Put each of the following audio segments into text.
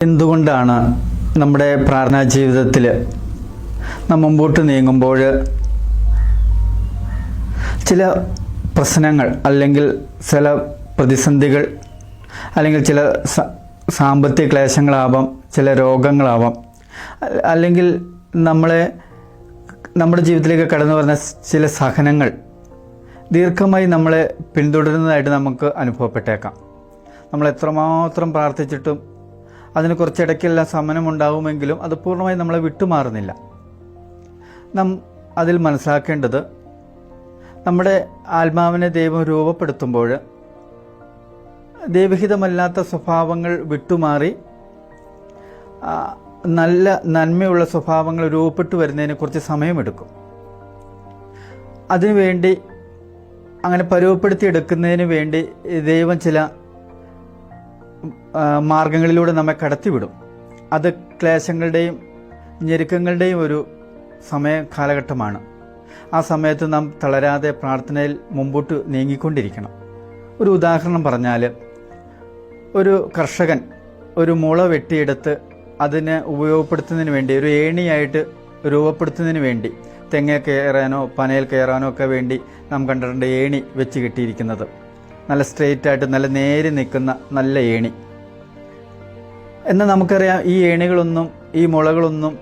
എന്തുകൊണ്ടാണ് നമ്മുടെ പ്രാർത്ഥനാ ജീവിതത്തിൽ നാം മുമ്പോട്ട് നീങ്ങുമ്പോൾ ചില പ്രശ്നങ്ങൾ അല്ലെങ്കിൽ ചില പ്രതിസന്ധികൾ അല്ലെങ്കിൽ ചില സാമ്പത്തിക ക്ലേശങ്ങളാവാം ചില രോഗങ്ങളാവാം അല്ലെങ്കിൽ നമ്മളെ നമ്മുടെ ജീവിതത്തിലേക്ക് കടന്നു വരുന്ന ചില സഹനങ്ങൾ ദീർഘമായി നമ്മളെ പിന്തുടരുന്നതായിട്ട് നമുക്ക് അനുഭവപ്പെട്ടേക്കാം. നമ്മൾ എത്രമാത്രം പ്രാർത്ഥിച്ചിട്ടും അതിന് കുറച്ചിടയ്ക്കെല്ലാം സമനം ഉണ്ടാവുമെങ്കിലും അത് പൂർണമായി നമ്മളെ വിട്ടുമാറുന്നില്ല. നാം അതിൽ മനസ്സിലാക്കേണ്ടത് നമ്മുടെ ആത്മാവിനെ ദൈവം രൂപപ്പെടുത്തുമ്പോൾ ദൈവഹിതമല്ലാത്ത സ്വഭാവങ്ങൾ വിട്ടുമാറി നല്ല നന്മയുള്ള സ്വഭാവങ്ങൾ രൂപപ്പെട്ടു വരുന്നതിന് കുറച്ച് സമയമെടുക്കും. അതിനുവേണ്ടി അങ്ങനെ പരുവപ്പെടുത്തിയെടുക്കുന്നതിന് വേണ്ടി ദൈവം ചില മാർഗങ്ങളിലൂടെ നമ്മെ കടത്തിവിടും. അത് ക്ലേശങ്ങളുടെയും ഞെരുക്കങ്ങളുടെയും ഒരു സമയ കാലഘട്ടമാണ്. ആ സമയത്ത് നാം തളരാതെ പ്രാർത്ഥനയിൽ മുമ്പോട്ട് നീങ്ങിക്കൊണ്ടിരിക്കണം. ഒരു ഉദാഹരണം പറഞ്ഞാൽ ഒരു കർഷകൻ ഒരു മുള വെട്ടിയെടുത്ത് അതിനെ ഉപയോഗപ്പെടുത്തുന്നതിന് വേണ്ടി ഒരു ഏണിയായിട്ട് രൂപപ്പെടുത്തുന്നതിന് വേണ്ടി തെങ്ങ കയറാനോ പനയിൽ കയറാനോ ഒക്കെ വേണ്ടി നാം കണ്ടിട്ടുണ്ട് ഏണി വെച്ച് കിട്ടിയിരിക്കുന്നത്. നല്ല സ്ട്രെയിറ്റ് ആയിട്ട് നല്ല നേരി നിൽക്കുന്ന നല്ല ഏണി. എന്നാൽ നമുക്കറിയാം ഈ ഏണികളൊന്നും ഈ മുളകളൊന്നും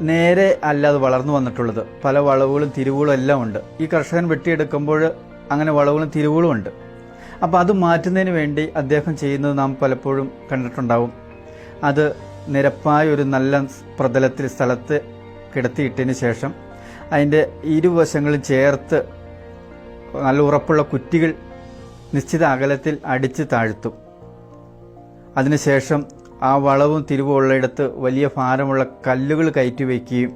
നേരെ അല്ല അത് വളർന്നു വന്നിട്ടുള്ളത്. പല വളവുകളും തിരിവുകളും എല്ലാം ഉണ്ട്. ഈ കർഷകൻ വെട്ടിയെടുക്കുമ്പോൾ അങ്ങനെ വളവുകളും തിരിവുകളും ഉണ്ട്. അപ്പോൾ അത് മാറ്റുന്നതിന് വേണ്ടി അദ്ദേഹം ചെയ്യുന്നത് നാം പലപ്പോഴും കണ്ടിട്ടുണ്ടാവും. അത് നിരപ്പായ ഒരു നല്ല പ്രതലത്തിൽ സ്ഥലത്ത് കിടത്തിയിട്ടതിന് ശേഷം അതിന്റെ ഇരുവശങ്ങളും ചേർത്ത് നല്ല ഉറപ്പുള്ള കുറ്റികൾ നിശ്ചിത അകലത്തിൽ അടിച്ച് താഴ്ത്തും. അതിനുശേഷം ആ വളവും തിരിവും വലിയ ഭാരമുള്ള കല്ലുകൾ കയറ്റി വയ്ക്കുകയും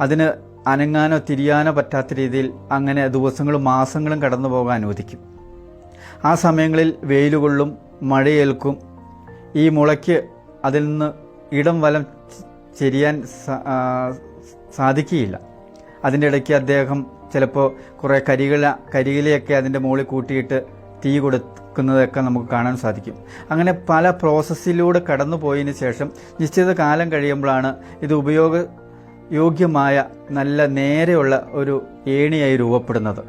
അതിന് അനങ്ങാനോ തിരിയാനോ പറ്റാത്ത രീതിയിൽ അങ്ങനെ ദിവസങ്ങളും മാസങ്ങളും കടന്നു പോകാൻ അനുവദിക്കും. ആ സമയങ്ങളിൽ വെയിലുകൊള്ളും മഴയേൽക്കും. ഈ മുളയ്ക്ക് അതിൽ നിന്ന് ഇടം വലം ചെരിയാൻ സാധിക്കുകയില്ല. അതിന്റെ ഇടയ്ക്ക് അദ്ദേഹം ചിലപ്പോൾ കുറേ കരികില കരികിലയൊക്കെ അതിന്റെ മുകളിൽ കൂട്ടിയിട്ട് തീ കൊടുക്കുന്നതൊക്കെ നമുക്ക് കാണാൻ സാധിക്കും. അങ്ങനെ പല പ്രോസസ്സിലൂടെ കടന്നു പോയതിന് ശേഷം നിശ്ചിത കാലം കഴിയുമ്പോഴാണ് ഇത് ഉപയോഗ യോഗ്യമായ നല്ല നേരെയുള്ള ഒരു ഏണിയായി രൂപപ്പെടുന്നത്.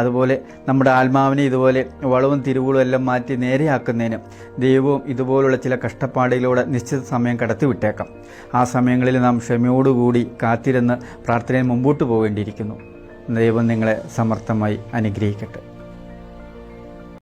അതുപോലെ നമ്മുടെ ആത്മാവിനെ ഇതുപോലെ വളവും തിരിവുകളും എല്ലാം മാറ്റി നേരെയാക്കുന്നതിന് ദൈവവും ഇതുപോലുള്ള ചില കഷ്ടപ്പാടിലൂടെ നിശ്ചിത സമയം കടത്തിവിട്ടേക്കാം ആ സമയങ്ങളിൽ നാം ക്ഷമയോടുകൂടി കാത്തിരുന്ന് പ്രാർത്ഥനയിൽ മുമ്പോട്ട് പോകേണ്ടിയിരിക്കുന്നു. ദൈവം നിങ്ങളെ സമർത്ഥമായി അനുഗ്രഹിക്കട്ടെ.